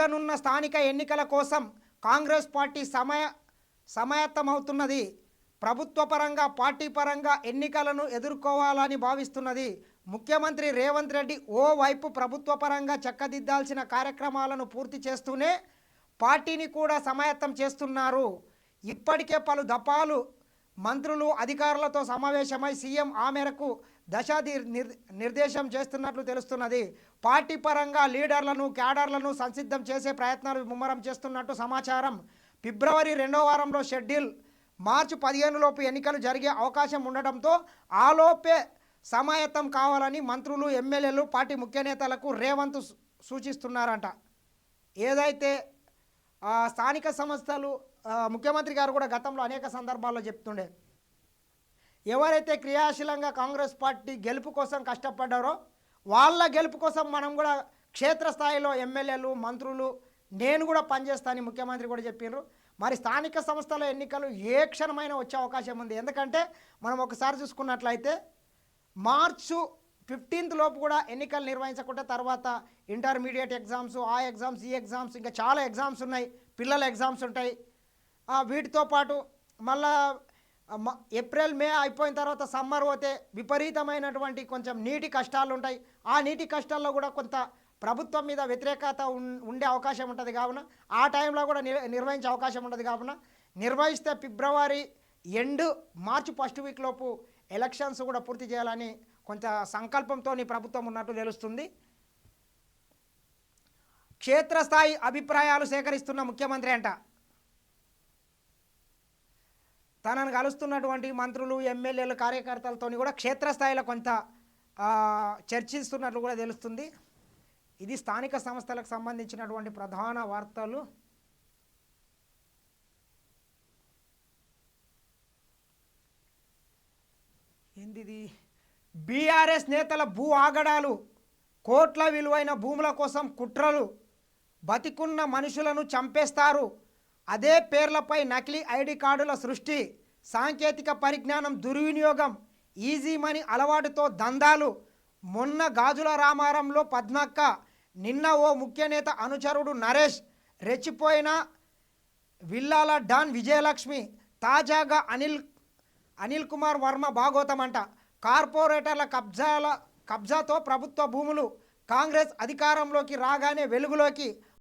జరగనున్న స్థానిక ఎన్నికల కోసం కాంగ్రెస్ పార్టీ సమయ సమాయత్తమవుతున్నది. ప్రభుత్వ పరంగా పార్టీ పరంగా ఎన్నికలను ఎదుర్కోవాలని భావిస్తున్నది. ముఖ్యమంత్రి రేవంత్ రెడ్డి ఓవైపు ప్రభుత్వ పరంగా చక్కదిద్దాల్సిన కార్యక్రమాలను పూర్తి చేస్తూనే పార్టీని కూడా సమాయత్తం చేస్తున్నారు. ఇప్పటికే పలు దఫాలు మంత్రులు అధికారులతో సమావేశమై సీఎం ఆ మేరకు దశాది నిర్- నిర్దేశం చేస్తున్నట్లు తెలుస్తున్నది. పార్టీ పరంగా లీడర్లను క్యాడర్లను సంసిద్ధం చేసే ప్రయత్నాలు ముమ్మరం చేస్తున్నట్టు సమాచారం. ఫిబ్రవరి రెండో వారంలో షెడ్యూల్ మార్చి పదిహేను లోపు ఎన్నికలు జరిగే అవకాశం ఉండడంతో ఆలోపే సమాయత్తం కావాలని మంత్రులు ఎమ్మెల్యేలు పార్టీ ముఖ్య నేతలకు రేవంత్ సూ- సూచిస్తున్నారంట. ఏదైతే స్థానిక సంస్థలు ముఖ్యమంత్రి గారు కూడా గతంలో అనేక సందర్భాల్లో చెప్తుండే ఎవరైతే క్రియాశీలంగా కాంగ్రెస్ పార్టీ గెలుపు కోసం కష్టపడ్డారో వాళ్ళ గెలుపు కోసం మనం కూడా క్షేత్రస్థాయిలో ఎమ్మెల్యేలు మంత్రులు నేను కూడా పనిచేస్తానని ముఖ్యమంత్రి కూడా చెప్పినారు మరి స్థానిక సంస్థల ఎన్నికలు ఏ క్షణమైనా వచ్చే అవకాశం ఉంది. ఎందుకంటే మనం ఒకసారి చూసుకున్నట్లయితే మార్చు ఫిఫ్టీన్త్ లోపు కూడా ఎన్నికలు నిర్వహించకుండా తర్వాత ఇంటర్మీడియట్ ఎగ్జామ్స్ ఆ ఎగ్జామ్స్ ఈ ఎగ్జామ్స్ ఇంకా చాలా ఎగ్జామ్స్ ఉన్నాయి. పిల్లల ఎగ్జామ్స్ ఉంటాయి. వీటితో పాటు మళ్ళా ఏప్రిల్ మే అయిపోయిన తర్వాత సమ్మర్ పోతే విపరీతమైనటువంటి కొంచెం నీటి కష్టాలు ఉంటాయి. ఆ నీటి కష్టాల్లో కూడా కొంత ప్రభుత్వం మీద వ్యతిరేకత ఉండే అవకాశం ఉంటుంది కావున ఆ టైంలో కూడా నిర్వహించే అవకాశం ఉంటుంది కావున నిర్వహిస్తే February end March first week లోపు ఎలక్షన్స్ కూడా పూర్తి చేయాలని కొంత సంకల్పంతో ప్రభుత్వం ఉన్నట్టు తెలుస్తుంది. క్షేత్రస్థాయి అభిప్రాయాలు సేకరిస్తున్న ముఖ్యమంత్రి అంట. తనను కలుస్తున్నటువంటి మంత్రులు ఎమ్మెల్యేలు కార్యకర్తలతో కూడా క్షేత్రస్థాయిలో కొంత చర్చిస్తున్నట్లు కూడా తెలుస్తుంది. ఇది స్థానిక సంస్థలకు సంబంధించినటువంటి ప్రధాన వార్తలు. ఏందిది? బీఆర్ఎస్ నేతల భూ ఆగడాలు కోట్ల విలువైన భూముల కోసం కుట్రలు బతికున్న మనుషులను చంపేస్తారు అదే పేర్లపై నకిలీ ఐడి కార్డుల సృష్టి సాంకేతిక పరిజ్ఞానం దుర్వినియోగం ఈజీ మనీ అలవాటుతో దందాలు. మొన్న గాజుల రామారంలో పద్మక్క నిన్న ఓ ముఖ్య నేత అనుచరుడు నరేష్ రెచ్చిపోయిన విల్లాల డాన్ విజయలక్ష్మి తాజాగా అనిల్ అనిల్ కుమార్ వర్మ భాగోతం అంట కార్పొరేటర్ల కబ్జాల కబ్జాతో ప్రభుత్వ భూములు కాంగ్రెస్ అధికారంలోకి రాగానే వెలుగులోకి